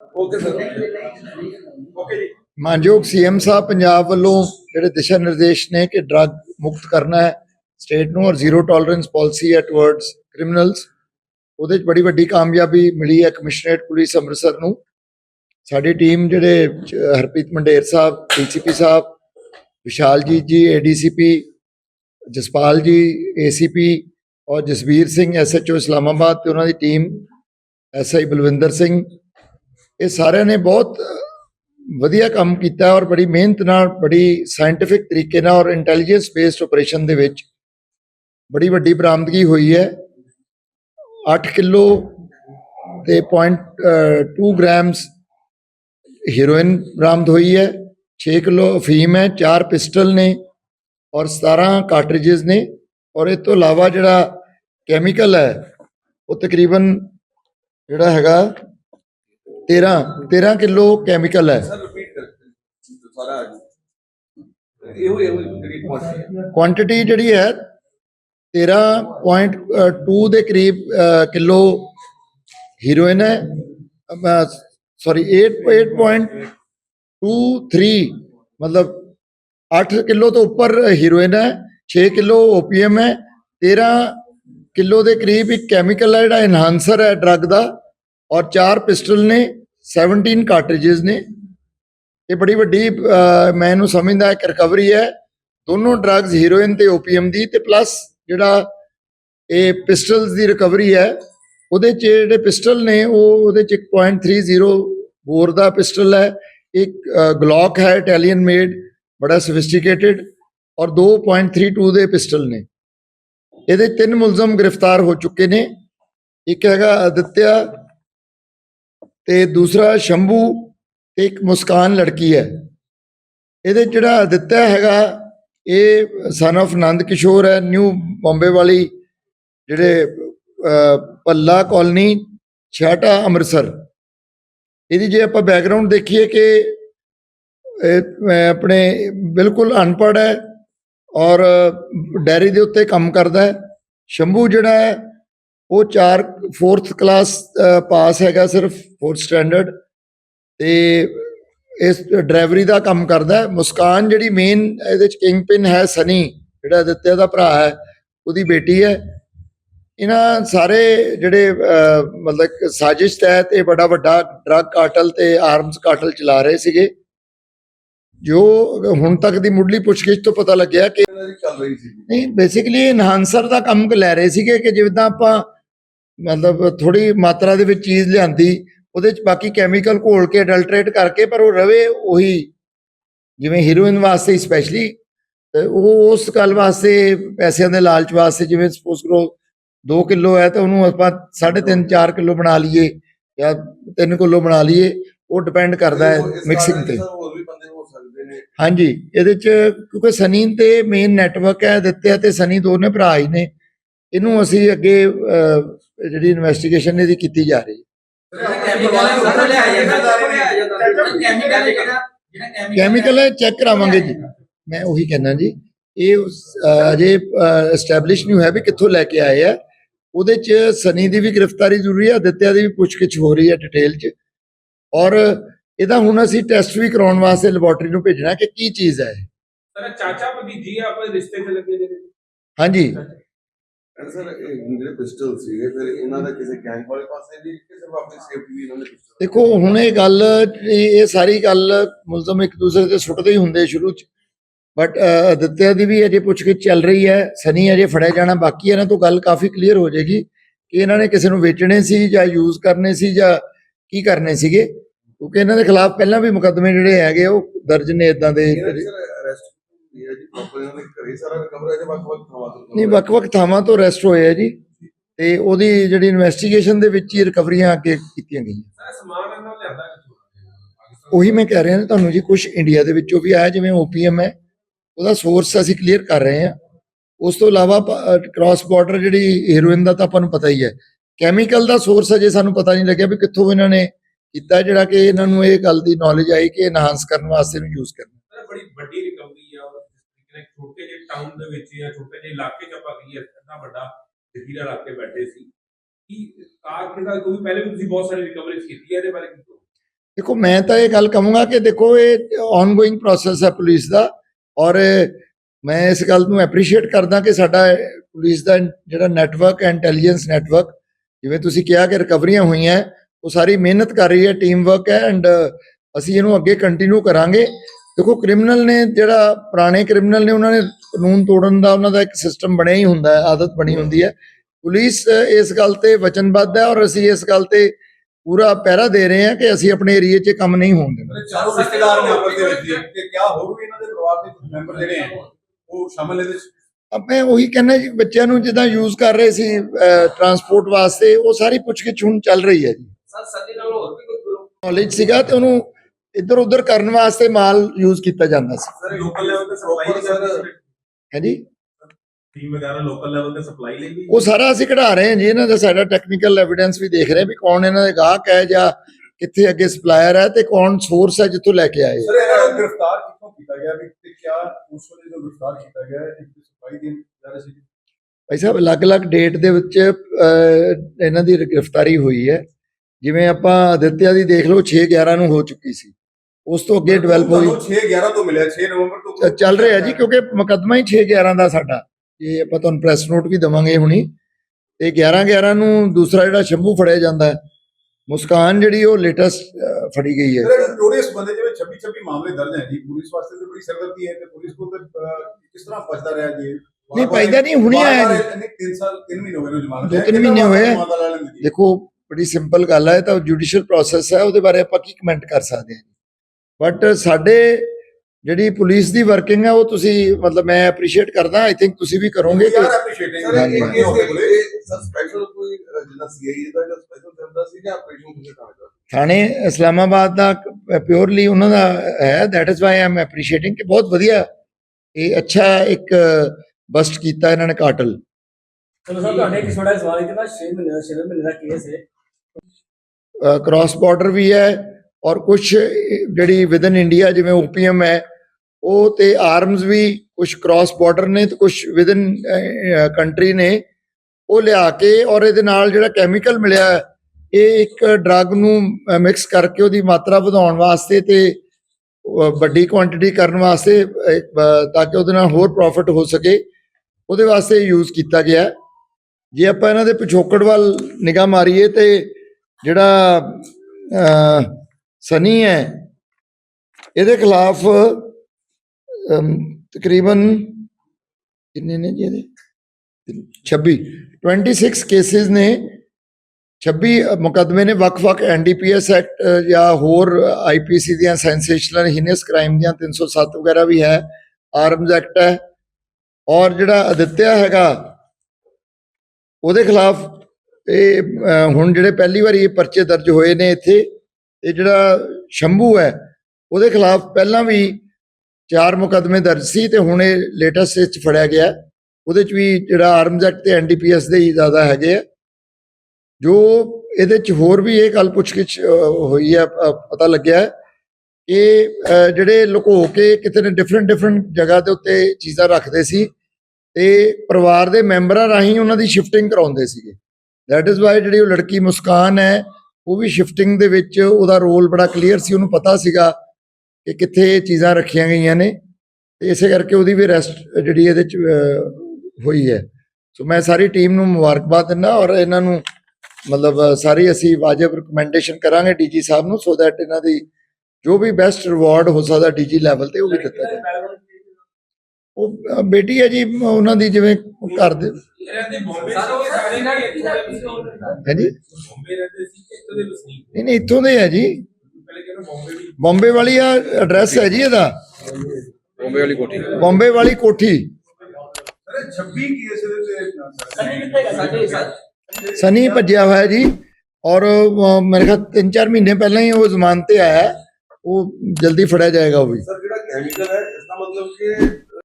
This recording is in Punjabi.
ਓਕੇ ਸਰ ਓਕੇ ਜੀ. ਮਾਨਯੋਗ ਸੀਐਮ ਸਾਹਿਬ ਪੰਜਾਬ ਵੱਲੋਂ ਜਿਹੜੇ ਦਿਸ਼ਾ ਨਿਰਦੇਸ਼ ਨੇ ਕਿ ਡਰੱਗ ਮੁਕਤ ਕਰਨਾ ਹੈ, ਸਟੇਟ ਨੂੰ ਔਰ ਜ਼ੀਰੋ ਟੋਲਰੈਂਸ ਪਾਲਿਸੀ ਹੈ ਟਵਰਡਸ ਕ੍ਰਿਮੀਨਲਸ, ਉਹਦੇ 'ਚ ਬੜੀ ਵੱਡੀ ਕਾਮਯਾਬੀ ਮਿਲੀ ਹੈ ਕਮਿਸ਼ਨਰੇਟ ਪੁਲਿਸ ਅੰਮ੍ਰਿਤਸਰ ਨੂੰ। ਸਾਡੀ ਟੀਮ ਜਿਹੜੇ ਹਰਪ੍ਰੀਤ ਮੰਡੇਰ ਸਾਹਿਬ, ਡੀਸੀਪੀ ਸਾਹਿਬ, ਵਿਸ਼ਾਲਜੀਤ ਜੀ ਏਡੀਸੀਪੀ ਜਸਪਾਲ ਜੀ ਏਸੀਪੀ ਔਰ ਜਸਵੀਰ ਸਿੰਘ ਐਸਐਚਓ ਇਸਲਾਮਾਬਾਦ ਤੇ ਉਹਨਾਂ ਦੀ ਟੀਮ ਐਸਆਈ ਬਲਵਿੰਦਰ ਸਿੰਘ ਇਹ ਸਾਰਿਆਂ ਨੇ ਬਹੁਤ ਵਧੀਆ ਕੰਮ ਕੀਤਾ ਔਰ ਬੜੀ ਮਿਹਨਤ ਨਾਲ, ਬੜੀ ਸਾਇੰਟਿਫਿਕ ਤਰੀਕੇ ਨਾਲ ਔਰ ਇੰਟੈਲੀਜੈਂਸ ਬੇਸਡ ਆਪਰੇਸ਼ਨ ਦੇ ਵਿੱਚ ਬੜੀ ਵੱਡੀ ਬਰਾਮਦਗੀ ਹੋਈ ਹੈ। 8 ਕਿਲੋ ਤੇ 0.2 ਗ੍ਰਾਮਸ ਹੀਰੋਇਨ ਬਰਾਮਦ ਹੋਈ ਹੈ। 6 ਕਿਲੋ ਅਫੀਮ ਹੈ 4 ਪਿਸਟਲ ਨੇ ਔਰ 17 ਕਾਰਟ੍ਰਿਜਸ ਨੇ ਔਰ ਇਹ ਤੋਂ ਇਲਾਵਾ ਜਿਹੜਾ ਕੈਮੀਕਲ ਹੈ, ਉਹ ਤਕਰੀਬਨ ਜਿਹੜਾ ਹੈਗਾ 13 13 ਕਿਲੋ ਕੈਮੀਕਲ ਹੈ। ਸਰ ਰਿਪੀਟ ਕਰ ਸਾਰਾ ਆ ਜੀ ਇਹੋ ਇਹੋ ਜਿਹੜੀ ਕੁਆਂਟੀਟੀ ਜਿਹੜੀ ਹੈ 13.2 ਦੇ ਕਰੀਬ ਕਿਲੋ ਹੀਰੋਇਨ ਹੈ। ਸੌਰੀ 8.8.23 ਮਤਲਬ 8 ਕਿਲੋ ਤੋਂ ਉੱਪਰ ਹੀਰੋਇਨ ਹੈ 6 ਕਿਲੋ ਓਪੀਐਮ ਹੈ। 13 ਕਿਲੋ ਦੇ ਕਰੀਬ ਇੱਕ ਕੈਮੀਕਲ ਹੈ ਜਿਹੜਾ ਐਨਹਾਂਸਰ ਹੈ ਡਰੱਗ ਦਾ। ਔਰ ਚਾਰ ਪਿਸਟਲ ਨੇ 17 ਕਾਰਟ੍ਰਿਜਸ ਨੇ। ਇਹ ਬੜੀ ਵੱਡੀ ਮੈਂ ਇਹਨੂੰ ਸਮਝਦਾ ਇੱਕ ਰਿਕਵਰੀ ਹੈ। ਦੋਨੋਂ ਡਰੱਗਸ ਹੀਰੋਇਨ ਤੇ ਓਪੀਐਮ ਦੀ ਤੇ ਪਲੱਸ ਜਿਹੜਾ ਇਹ ਪਿਸਟਲਸ ਦੀ ਰਿਕਵਰੀ ਹੈ, ਉਹਦੇ ਚ ਜਿਹੜੇ ਪਿਸਟਲ ਨੇ, ਉਹ ਉਹਦੇ ਚ 1.30 ਬੋਰ ਦਾ ਪਿਸਟਲ ਹੈ। ਇੱਕ ਗਲੌਕ ਹੈ ਇਟਾਲੀਅਨ ਮੇਡ ਬੜਾ ਸੋਫਿਸਟੀਕੇਟਿਡ ਔਰ 2.32 ਦੇ ਪਿਸਟਲ ਨੇ। ਇਹਦੇ ਤਿੰਨ ਮੁਲਜ਼ਮ ਗ੍ਰਿਫਤਾਰ ਹੋ ਚੁੱਕੇ ਨੇ। ਇੱਕ ਹੈਗਾ ਅਦਿੱਤਿਆ ਤੇ ਦੂਸਰਾ ਸ਼ੰਭੂ ਤੇ ਇੱਕ ਮੁਸਕਾਨ ਲੜਕੀ ਹੈ। ਇਹਦੇ ਜਿਹੜਾ ਦਿੱਤਾ ਹੈਗਾ ਇਹ ਸਨ of ਆਨੰਦ ਕਿਸ਼ੋਰ ਹੈ ਨਿਊ ਬੰਬੇ ਵਾਲੀ ਜਿਹੜੇ ਅਹ, ਪੱਲਾ ਕਾਲਨੀ ਛਾਟਾ ਅੰਮ੍ਰਿਤਸਰ। ਇਹਦੀ ਜੇ ਆਪਾਂ ਬੈਕਗ੍ਰਾਉਂਡ ਦੇਖੀਏ ਕਿ ਇਹ, ਆਪਣੇ ਬਿਲਕੁਲ ਅਨਪੜ੍ਹ ਹੈ ਔਰ ਡੈਰੀ ਦੇ ਉੱਤੇ ਕੰਮ ਕਰਦਾ ਹੈ। ਸ਼ੰਭੂ ਜਿਹੜਾ ਹੈ ਉਹ 4 4th ਕਲਾਸ ਪਾਸ ਹੈਗਾ ਸਿਰਫ 4th ਸਟੈਂਡਰਡ ਤੇ ਇਸ ਡਰਾਈਵਰੀ ਦਾ ਕੰਮ ਕਰਦਾ ਹੈ। ਮੁਸਕਾਨ ਜਿਹੜੀ ਮੇਨ ਇਹਦੇ ਚ ਕਿੰਗ ਪਿਨ ਹੈ ਸਨੀ ਜਿਹੜਾ ਦਿੱਤਿਆ ਦਾ ਭਰਾ ਹੈ ਉਹਦੀ ਬੇਟੀ ਹੈ। ਇਹਨਾਂ ਸਾਰੇ ਜਿਹੜੇ ਮਤਲਬ ਸਾਜ਼ਿਸ਼ ਤਹਿਤ ਇਹ ਬੜਾ ਵੱਡਾ ਡਰੱਗ ਕਾਰਟਲ ਤੇ ਆਰਮਸ ਕਾਰਟਲ ਚਲਾ ਰਹੇ ਸੀਗੇ। ਜੋ ਹੁਣ ਤੱਕ ਦੀ ਮੁੱਢਲੀ ਪੁੱਛਗਿੱਛ ਤੋਂ ਪਤਾ ਲੱਗਿਆ ਕਿ ਇਹਨਾਂ ਦੀ ਚੱਲ ਰਹੀ ਸੀ। ਨਹੀਂ ਬੇਸਿਕਲੀ ਐਨਹਾਂਸਰ ਦਾ ਕੰਮ ਲੈ ਰਹੇ ਸੀਗੇ ਕਿ ਜਿਵੇਂ ਆਪਾਂ ਮਤਲਬ ਥੋੜੀ ਮਾਤਰਾ ਦੇ ਵਿੱਚ ਚੀਜ਼ ਲਿਆਂਦੀ ਉਹਦੇ ਚ ਬਾਕੀ ਕੈਮੀਕਲ ਘੋਲ ਕੇ ਅਡਲਟਰੇਟ ਕਰਕੇ ਪਰ ਉਹ ਰਵੇ ਉਹੀ ਜਿਵੇਂ ਹੀਰੋਇਨ ਵਾਸਤੇ ਸਪੈਸ਼ਲੀ ਉਹ ਉਸ ਗੱਲ ਵਾਸਤੇ ਪੈਸਿਆਂ ਦੇ ਲਾਲਚ ਵਾਸਤੇ ਜਿਵੇਂ ਸਪੋਜ਼ ਕਰੋ 2 ਕਿਲੋ ਹੈ ਤਾਂ ਉਹਨੂੰ ਆਪਾਂ 3.5 4 ਕਿਲੋ ਬਣਾ ਲਈਏ ਜਾਂ 3 ਕਿਲੋ ਬਣਾ ਲਈਏ ਉਹ ਡਿਪੈਂਡ ਕਰਦਾ ਹੈ ਮਿਕਸਿੰਗ ਤੇ ਹਾਂਜੀ ਇਹਦੇ ਚ ਕਿਉਂਕਿ ਸਨੀ ਤੇ ਮੇਨ ਨੈਟਵਰਕ ਹੈ ਦਿੱਤੇ ਤੇ ਸਨੀ ਦੋਨੇ ਭਰਾ ਹੀ ਨੇ ਇਹਨੂੰ ਅਸੀਂ ਅੱਗੇ ਜਿਹੜੀ ਇਨਵੈਸਟੀਗੇਸ਼ਨ ਇਹਦੀ ਕੀਤੀ ਜਾ ਰਹੀ ਹੈ। ਕੈਮੀਕਲ ਹੈ ਚੈੱਕ ਕਰਾਵਾਂਗੇ ਜੀ। ਮੈਂ ਉਹੀ ਕਹਿਣਾ ਜੀ ਇਹ ਅਜੇ ਐਸਟੈਬਲਿਸ਼ ਨਹੀਂ ਹੋਇਆ ਵੀ ਕਿੱਥੋਂ ਲੈ ਕੇ ਆਏ ਆ। ਉਹਦੇ ਚ ਸਨੀ ਦੀ ਵੀ ਗ੍ਰਿਫਤਾਰੀ ਜ਼ਰੂਰੀ ਹੈ ਦਿੱਤਿਆ ਦੀ ਵੀ ਪੁੱਛਗਿੱਛ ਹੋ ਰਹੀ ਹੈ ਡਿਟੇਲ ਚ। ਔਰ ਇਹਦਾ ਹੁਣ ਅਸੀਂ ਟੈਸਟ ਵੀ ਕਰਾਉਣ ਵਾਸਤੇ ਲੈਬੋਰੇਟਰੀ ਨੂੰ ਭੇਜਣਾ ਕਿ ਕੀ ਚੀਜ਼ ਹੈ। ਸਰ ਚਾਚਾ ਭਤੀਜੀ ਆ ਆਪਣੇ ਰਿਸ਼ਤੇ 'ਚ ਲੱਗੇ ਜਿਹੜੇ ਹਾਂਜੀ। ਐਂਡ ਸਰ ਇਹ ਜਿਹੜੇ ਪਿਸਟਲ ਸੀਗੇ ਫਿਰ ਇਹਨਾਂ ਦਾ ਕਿਸੇ ਗੈਂਗ ਵਾਲੇ ਪਾਸੇ ਵੀ ਕਿ ਸਿਰਫ ਆਪਣੀ ਸੇਫਟੀ ਲਈ ਇਹਨਾਂ ਨੇ ਪਿਸਟਲ ਦੇਖੋ ਹੁਣ ਇਹ ਗੱਲ ਇਹ ਸਾਰੀ ਗੱਲ ਮੁਲਜ਼ਮ ਇੱਕ ਦੂਸਰੇ ਤੇ ਸੁੱਟਦੇ ਹੀ ਹੁੰਦੇ ਸ਼ੁਰੂ ਚ। ਬਟ ਦਿੱਤਿਆ ਦੀ ਵੀ ਅਜੇ ਪੁੱਛਗਿੱਛ ਚੱਲ ਰਹੀ ਹੈ ਸਨੀ ਅਜੇ ਫੜਿਆ ਜਾਣਾ ਬਾਕੀ ਇਹਨਾਂ ਤੋਂ ਗੱਲ ਕਾਫੀ ਕਲੀਅਰ ਹੋ ਜਾਏਗੀ ਕਿ ਇਹਨਾਂ ਨੇ ਕਿਸੇ ਨੂੰ ਵੇਚਣੇ ਸੀ ਜਾਂ ਯੂਜ਼ ਕਰਨੇ ਸੀ ਜਾਂ ਕੀ ਕਰਨੇ ਸੀਗੇ। ਕਿਉਂਕਿ ਇਹਨਾਂ ਦੇ ਖਿਲਾਫ ਪਹਿਲਾਂ ਵੀ ਮੁਕੱਦਮੇ ਜਿਹੜੇ ਹੈਗੇ ਉਹ ਦਰਜ ਨੇ ਇਦਾਂ ਦੇ। ਅਰੈਸਟ ਹੋਈ ਹੈ ਜੀ ਪ੍ਰੋਪਰ ਇਹਨਾਂ ਦੇ ਘਰੇ ਸਾਰਾ ਰਿਕਵਰ ਹੈ ਜੀ ਵੱਖ-ਵੱਖ ਥਾਵਾਂ ਤੋਂ ਨਹੀਂ ਵੱਖ-ਵੱਖ ਥਾਵਾਂ ਤੋਂ ਅਰੈਸਟ ਹੋਏ ਆ ਜੀ। ਤੇ ਉਹਦੀ ਜਿਹੜੀ ਇਨਵੈਸਟੀਗੇਸ਼ਨ ਦੇ ਵਿੱਚ ਹੀ ਰਿਕਵਰੀਆਂ ਅੱਗੇ ਕੀਤੀਆਂ ਗਈਆਂ। ਸਰ ਸਮਾਨ ਇਹਨਾਂ ਲਿਆਂਦਾ ਕਿੱਥੋਂ? ਉਹੀ ਮੈਂ ਕਹਿ ਰਿਹਾ ਨਾ ਤੁਹਾਨੂੰ ਜੀ ਕੁਝ ਇੰਡੀਆ ਦੇ ਵਿੱਚੋਂ ਵੀ ਆਇਆ ਜਿਵੇਂ ਓਪੀਐਮ ਹੈ ਉਹਦਾ ਸੋਰਸ ਅਸੀਂ ਕਲੀਅਰ ਕਰ ਰਹੇ ਹਾਂ। ਉਸ ਤੋਂ ਇਲਾਵਾ ਕ੍ਰਾਸ ਬਾਰਡਰ ਜਿਹੜੀ ਹੀਰੋਇਨ ਦਾ ਤਾਂ ਆਪਾਂ ਨੂੰ ਪਤਾ ਹੀ ਹੈ। ਕੈਮੀਕਲ ਦਾ ਸੋਰਸ ਅਜੇ ਸਾਨੂੰ ਪਤਾ ਨਹੀਂ ਲੱਗਿਆ ਵੀ ਕਿੱਥੋਂ ਇਹਨਾਂ ਨੇ ਕੀਤਾ ਜਿਹੜਾ ਕਿ ਇਹਨਾਂ ਨੂੰ ਇਹ ਗੱਲ ਦੀ ਨੌਲੇਜ ਆਈ ਕਿ ਐਨਹਾਂਸ ਕਰਨ ਵਾਸਤੇ ਇਹਨੂੰ ਯੂਜ਼ ਕਰਨਾ ਸਰ ਬੜੀ ਵੱਡੀ ਰਿਕਵਰੀ ਆ ਔਰ ਜਿਸ ਤਰੀਕੇ ਨਾਲ ਛੋਟੇ ਜਿਹੇ ਟਾਊਨ ਦੇ ਵਿੱਚ ਜਾਂ ਛੋਟੇ ਜਿਹੇ ਇਲਾਕੇ 'ਚ ਆਪਾਂ ਕਹੀਏ, ਇੰਨਾ ਵੱਡਾ ਜ਼ਖੀਰਾ ਰੱਖ ਕੇ ਬੈਠੇ ਸੀ। ਕੀ ਕਾਰ ਕਿਦਾ ਕਿਉਂਕਿ ਪਹਿਲੇ ਵੀ ਤੁਸੀਂ ਬਹੁਤ ਸਾਰੀ ਰਿਕਵਰੀਜ਼ ਕੀਤੀ ਹੈ ਇਹਦੇ ਬਾਰੇ ਕੀ ਕਹੋ ਦੇਖੋ, ਮੈਂ ਤਾਂ ਇਹ ਗੱਲ ਕਹੂੰਗਾ ਕਿ ਦੇਖੋ, ਇਹ ਆਨਗੋਇੰਗ ਪ੍ਰੋਸੈਸ ਹੈ ਪੁਲਿਸ ਦਾ ਔਰ ਮੈਂ ਇਸ ਗੱਲ ਨੂੰ ਐਪਰੀਸ਼ੀਏਟ ਕਰਦਾ ਕਿ ਸਾਡਾ ਪੁਲਿਸ ਦਾ ਜਿਹੜਾ ਨੈਟਵਰਕ ਇੰਟੈਲੀਜੈਂਸ ਨੈਟਵਰਕ ਜਿਵੇਂ ਤੁਸੀਂ ਕਿਹਾ ਕਿ ਰਿਕਵਰੀਆਂ ਹੋਈਆਂ, ਉਹ ਸਾਰੀ ਮਿਹਨਤ ਕਰ ਰਹੀ ਹੈ ਟੀਮ ਵਰਕ ਹੈ ਐਂਡ ਅਸੀਂ ਇਹਨੂੰ ਅੱਗੇ ਕੰਟੀਨਿਊ ਕਰਾਂਗੇ। ਦੇਖੋ ਕ੍ਰਿਮੀਨਲ ਨੇ ਜਿਹੜਾ ਪੁਰਾਣੇ ਕ੍ਰਿਮੀਨਲ ਨੇ ਉਹਨਾਂ ਨੇ ਕਾਨੂੰਨ ਤੋੜਨ ਦਾ ਉਹਨਾਂ ਦਾ ਇੱਕ ਸਿਸਟਮ ਬਣਿਆ ਹੀ ਹੁੰਦਾ ਹੈ ਆਦਤ ਬਣੀ ਹੁੰਦੀ ਹੈ। ਪੁਲਿਸ ਇਸ ਗੱਲ ਤੇ ਵਚਨਬੱਧ ਹੈ ਔਰ ਅਸੀਂ ਇਸ ਗੱਲ ਤੇ ਪੂਰਾ ਪਹਿਰਾ ਦੇ ਰਹੇ ਹਾਂ ਕਿ ਅਸੀਂ ਆਪਣੇ ਏਰੀਏ 'ਚ ਕੰਮ ਨਹੀਂ ਹੋਣ ਦੇਣਾ। ਮੇਰੇ ਚਾਰੋਂ ਰਿਸ਼ਤੇਦਾਰ ਨੇ ਆਪਸ ਦੇ ਵਿੱਚ। ਹੀ ਕਿ ਕਿਆ ਹੋਰ ਵੀ ਇਹਨਾਂ ਦੇ ਪਰਿਵਾਰ ਦੇ ਕੁਝ ਮੈਂਬਰ ਜਿਹੜੇ ਹੈ ਉਹ ਸ਼ਾਮਲ ਇਹਦੇ ਵਿੱਚ ਅਬ ਮੈਂ ਉਹੀ ਕਹਿੰਦਾ ਜੀ ਬੱਚਿਆਂ ਨੂੰ ਜਿੱਦਾਂ ਯੂਜ਼ ਕਰ ਰਹੇ ਸੀ ਟਰਾਂਸਪੋਰਟ ਵਾਸਤੇ ਉਹ ਸਾਰੀ ਪੁੱਛਗਿੱਛ ਹੁਣ ਚੱਲ ਰਹੀ ਹੈ ਜੀ। ਸਰ ਸੱਜੇ ਨਾਲ ਹੋਰ ਵੀ ਕੋਈ ਨੌਲੇਜ ਸੀਗਾ ਤੇ ਉਹਨੂੰ ਇੱਧਰ ਉੱਧਰ ਕਰਨ ਵਾਸਤੇ ਮਾਲ ਯੂਜ਼ ਕੀਤਾ ਜਾਂਦਾ ਸੀ। ਸਰ ਲੋਕਲ ਲੈਵਲ ਤੇ ਸਪਲਾਈ ਸਰ ਹੈ ਜੀ ਟੀਮ ਵਗੈਰਾ ਲੋਕਲ ਲੈਵਲ ਤੇ ਸਪਲਾਈ ਲਈ ਵੀ? ਉਹ ਸਾਰਾ ਅਸੀਂ ਕਢਾ ਰਹੇ ਹਾਂ ਜੀ ਇਹਨਾਂ ਦਾ ਸਾਡਾ ਟੈਕਨੀਕਲ ਐਵੀਡੈਂਸ ਵੀ ਦੇਖ ਰਹੇ ਹਾਂ ਵੀ ਕੌਣ ਇਹਨਾਂ ਦੇ ਗਾਹਕ ਹੈ ਜਾਂ ਕਿੱਥੇ ਅੱਗੇ ਸਪਲਾਇਰ ਹੈ ਤੇ ਕੌਣ ਸੋਰਸ ਹੈ ਜਿੱਥੋਂ ਲੈ ਕੇ ਆਏ। ਸਰ ਇਹਨਾਂ ਨੂੰ ਗ੍ਰਿਫਤਾਰ ਕਿੱਥੋਂ ਕੀਤਾ ਗਿਆ ਵੀ ਤੇ ਕਿਆ ਉਸ ਵੇਲੇ ਜਦੋਂ ਗ੍ਰਿਫਤਾਰ ਕੀਤਾ ਗਿਆ ਇੱਕ ਸਫ਼ਾਈ ਦੇਣ ਜਾ ਰਹੇ ਸੀ। ਭਾਈ ਸਾਹਿਬ ਅਲੱਗ-ਅਲੱਗ ਡੇਟ ਦੇ ਵਿੱਚ ਇਹਨਾਂ ਦੀ ਗ੍ਰਿਫਤਾਰੀ ਹੋਈ ਹੈ। ਜਿਵੇਂ ਆਪਾਂ ਅਦਿੱਤਿਆ ਦੀ ਦੇਖ ਲਓ 6 11 ਨੂੰ ਹੋ ਚੁੱਕੀ ਸੀ। ਉਸ ਤੋਂ ਅੱਗੇ ਡਿਵੈਲਪ ਹੋਈ। 6 11 ਤੋਂ ਮਿਲਿਆ 6 ਨਵੰਬਰ ਤੋਂ ਚੱਲ ਰਿਹਾ ਜੀ ਕਿਉਂਕਿ ਮੁਕੱਦਮਾ ਹੀ 6 11 ਦਾ ਸਾਡਾ। ਇਹ ਆਪਾਂ ਤੁਹਾਨੂੰ ਪ੍ਰੈਸ ਨੋਟ ਵੀ ਦਵਾਂਗੇ ਹੁਣੀ। ਤੇ 11 11 ਨੂੰ ਦੂਸਰਾ ਜਿਹੜਾ ਸ਼ੰਭੂ ਫੜਿਆ ਜਾਂਦਾ ਹੈ ਮੁਸਕਾਨ ਜਿਹੜੀ ਉਹ ਲੇਟੈਸਟ ਫੜੀ ਗਈ ਹੈ। ਸਰ ਨੋਟਿਸ ਬੰਦੇ ਜਿਵੇਂ 26 26 ਮਾਮਲੇ ਦਰਜ ਹੈ ਜੀ ਪੁਲਿਸ ਵਾਸਤੇ ਤੇ ਬੜੀ ਸਰਦਰਦੀ ਹੈ ਤੇ ਪੁਲਿਸ ਕੋਲ ਤੇ ਅਹ, ਕਿਸ ਤਰ੍ਹਾਂ ਬਚਦਾ ਰਿਹਾ ਜੀ? ਨਹੀਂ ਪੈਦਾ ਨਹੀਂ ਹੁਣੀ ਆਇਆ ਜੀ। ਨਹੀਂ 3 ਸਾਲ 3 ਮਹੀਨੇ ਹੋ ਗਏ ਨੂੰ ਜ਼ਮਾਨਤ ਦੋ। ਤਿੰਨ ਮਹੀਨੇ ਹੋਏ? ਦੇਖੋ ਬੜੀ ਸਿੰਪਲ ਗੱਲ ਹੈ ਤਾਂ ਜੁਡੀਸ਼ੀਅਲ ਪ੍ਰੋਸੈਸ ਹੈ ਉਹਦੇ ਬਾਰੇ ਆਪਾਂ ਕੀ ਕਮੈਂਟ ਕਰ ਸਕਦੇ ਹਾਂ ਬਟ ਸਾਡੇ ਜਿਹੜੀ ਪੁਲਿਸ ਦੀ ਵਰਕਿੰਗ ਹੈ ਉਹ ਤੁਸੀਂ ਮਤਲਬ ਮੈਂ ਐਪਰੀਸ਼ੀਏਟ ਕਰਦਾ ਆਈ ਥਿੰਕ ਤੁਸੀਂ ਵੀ ਕਰੋਗੇ ਕਿ ਥਾਣੇ ਇਸਲਾਮਾਬਾਦ ਦਾ ਪਿਓਰਲੀ ਉਹਨਾਂ ਦਾ ਹੈ that is why am appreciating ਕਿ ਬਹੁਤ ਵਧੀਆ ਇਹ ਅੱਛਾ ਇੱਕ ਬਸਟ ਕੀਤਾ ਇਹਨਾਂ ਨੇ ਕਾਟਲ। ਚਲੋ ਸਰ ਤੁਹਾਡੇ ਇੱਕ ਛੋਟਾ ਜਿਹਾ ਸਵਾਲ ਹੈ ਕਿ 6 ਮਹੀਨੇ ਦਾ 6 ਮਹੀਨੇ ਦਾ ਕੇਸ ਹੈ। ਕ੍ਰਾਸ ਬਾਰਡਰ ਵੀ ਹੈ ਔਰ ਕੁਝ ਜਿਹੜੀ ਵਿਦਨ ਇੰਡੀਆ ਜਿਵੇਂ ਓਪੀਐਮ ਹੈ, ਉਹ ਤੇ ਆਰਮਸ ਵੀ ਕੁਝ ਕ੍ਰਾਸ ਬਾਰਡਰ ਨੇ ਤੇ ਕੁਝ ਵਿਦਨ ਕੰਟਰੀ ਨੇ, ਉਹ ਲਿਆ ਕੇ ਔਰ ਇਹਦੇ ਨਾਲ ਜਿਹੜਾ ਕੈਮੀਕਲ ਮਿਲਿਆ, ਇਹ ਇੱਕ ਡਰੱਗ ਨੂੰ ਮਿਕਸ ਕਰਕੇ ਉਹਦੀ ਮਾਤਰਾ ਵਧਾਉਣ ਵਾਸਤੇ ਤੇ ਵੱਡੀ ਕੁਆਂਟੀਟੀ ਕਰਨ ਵਾਸਤੇ ਤਾਂ ਕਿ ਉਹਦੇ ਨਾਲ ਹੋਰ ਪ੍ਰੋਫਿਟ ਹੋ ਸਕੇ, ਉਹਦੇ ਵਾਸਤੇ ਯੂਜ਼ ਕੀਤਾ ਗਿਆ। ਜੇ ਆਪਾਂ ਇਹਨਾਂ ਦੇ ਪਿਛੋਕੜ ਵੱਲ ਨਿਗਾਹ ਮਾਰੀਏ ਤੇ ਜਿਹੜਾ ਸਨੀ ਹੈ। ਇਹਦੇ ਖਿਲਾਫ ਤਕਰੀਬਨ ਕਿੰਨੇ ਨੇ ਜੀ ਇਹਦੇ? 26 26 ਕੇਸਿਸ ਨੇ। 26 ਮੁਕੱਦਮੇ ਨੇ। ਵੱਖ-ਵੱਖ ਐਨਡੀਪੀਐਸ ਐਕਟ ਜਾਂ ਹੋਰ ਆਈਪੀਸੀ ਦੀਆਂ ਸੈਂਸੇਸ਼ਨਲ ਹੀਨਸ ਕ੍ਰਾਈਮ ਦੀਆਂ 307 ਵਗੈਰਾ ਵੀ ਹੈ। ਆਰਮਜ਼ ਐਕਟ ਹੈ। ਔਰ ਜਿਹੜਾ ਅਦਿੱਤਿਆ ਹੈਗਾ, ਉਹਦੇ ਖਿਲਾਫ ਇਹ ਹੁਣ ਜਿਹੜੇ ਪਹਿਲੀ ਵਾਰੀ ਇਹ ਪਰਚੇ ਦਰਜ ਹੋਏ ਨੇ ਇੱਥੇ ਇਹ ਜਿਹੜਾ ਸ਼ੰਭੂ ਹੈ, ਉਹਦੇ ਖਿਲਾਫ ਪਹਿਲਾਂ ਵੀ ਚਾਰ ਮੁਕੱਦਮੇ ਦਰਜ ਸੀ ਤੇ ਹੁਣ ਇਹ ਲੇਟੈਸਟ ਇਸ 'ਚ ਫੜਿਆ ਗਿਆ। ਉਹਦੇ ਚ ਵੀ ਜਿਹੜਾ ਆਰਮਸ ਐਕਟ ਤੇ ਐਨਡੀਪੀਐਸ ਦੇ ਹੀ ਜ਼ਿਆਦਾ ਹੈਗੇ ਆ। ਜੋ ਇਹਦੇ ਚ ਹੋਰ ਵੀ ਇਹ ਗੱਲ ਪੁੱਛਗਿੱਛ ਹੋਈ ਹੈ ਪਤਾ ਲੱਗਿਆ ਕਿ ਜਿਹੜੇ ਲੁਕੋ ਕੇ ਕਿਤੇ ਨੇ ਡਿਫਰੈਂਟ ਡਿਫਰੈਂਟ ਜਗ੍ਹਾ ਦੇ ਉੱਤੇ ਚੀਜ਼ਾਂ ਰੱਖਦੇ ਸੀ ਤੇ ਪਰਿਵਾਰ ਦੇ ਮੈਂਬਰਾਂ ਰਾਹੀਂ ਉਹਨਾਂ ਦੀ ਸ਼ਿਫਟਿੰਗ ਕਰਾਉਂਦੇ ਸੀਗੇ। ਦੈਟ ਇਜ਼ ਵਾਈ ਜਿਹੜੀ ਉਹ ਲੜਕੀ ਮੁਸਕਾਨ ਹੈ ਉਹ ਵੀ ਸ਼ਿਫਟਿੰਗ ਦੇ ਵਿੱਚ ਉਹਦਾ ਰੋਲ ਬੜਾ ਕਲੀਅਰ ਸੀ, ਉਹਨੂੰ ਪਤਾ ਸੀਗਾ ਕਿ ਕਿੱਥੇ ਇਹ ਚੀਜ਼ਾਂ ਰੱਖੀਆਂ ਗਈਆਂ ਨੇ। ਤੇ ਇਸੇ ਕਰਕੇ ਉਹਦੀ ਵੀ ਰੈਸਟ ਜਿਹੜੀ ਇਹਦੇ ਚ ਹੋਈ ਹੈ। ਸੋ ਮੈਂ ਸਾਰੀ ਟੀਮ ਨੂੰ ਮੁਬਾਰਕਬਾਦ ਦਿੰਦਾ ਔਰ ਇਹਨਾਂ ਨੂੰ ਮਤਲਬ ਸਾਰੀ ਅਸੀਂ ਵਾਜਬ ਰਿਕਮੈਂਡੇਸ਼ਨ ਕਰਾਂਗੇ ਡੀਜੀ ਸਾਹਿਬ ਨੂੰ ਸੋ ਦੈਟ ਇਹਨਾਂ ਦੀ ਜੋ ਵੀ ਬੈਸਟ ਰਿਵਾਰਡ ਹੋ ਸਕਦਾ ਡੀਜੀ ਲੈਵਲ ਤੇ ਉਹ ਵੀ ਦਿੱਤਾ ਜਾਵੇ। ਉਹ ਬੇਟੀ ਹੈ ਜੀ ਉਹਨਾਂ ਦੀ ਜਿਵੇਂ ਘਰ ਦੇ ਨਹੀਂ ਨਹੀਂ ਇੱਥੋਂ ਦੇ ਹੈ ਜੀ। ਬੰਬੇ ਵੀ ਬੰਬੇ ਵਾਲੀ ਆ ਐਡਰੈਸ ਹੈ ਜੀ ਇਹਦਾ। ਬੰਬੇ ਵਾਲੀ ਕੋਠੀ। ਬੰਬੇ ਵਾਲੀ ਕੋਠੀ। ਸਰ ਇਹ 26 ਕੇਸ ਦੇ ਤੇ ਸਨੀ ਕਿੱਥੇ ਹੈਗਾ ਸਾਡੇ ਸਰ ਸਨੀ ਭੱਜਿਆ ਹੋਇਆ ਜੀ ਔਰ ਮੇਰੇ ਖਿਆਲ 3-4 ਮਹੀਨੇ ਪਹਿਲਾਂ ਹੀ ਉਹ ਜ਼ਮਾਨਤ ਤੇ ਆਇਆ। ਉਹ ਜਲਦੀ ਫੜਿਆ ਜਾਏਗਾ ਉਹ ਵੀ। ਸਰ ਜਿਹੜਾ ਕੈਮੀਕਲ ਹੈ ਇਸ ਦਾ ਮਤਲਬ ਕਿ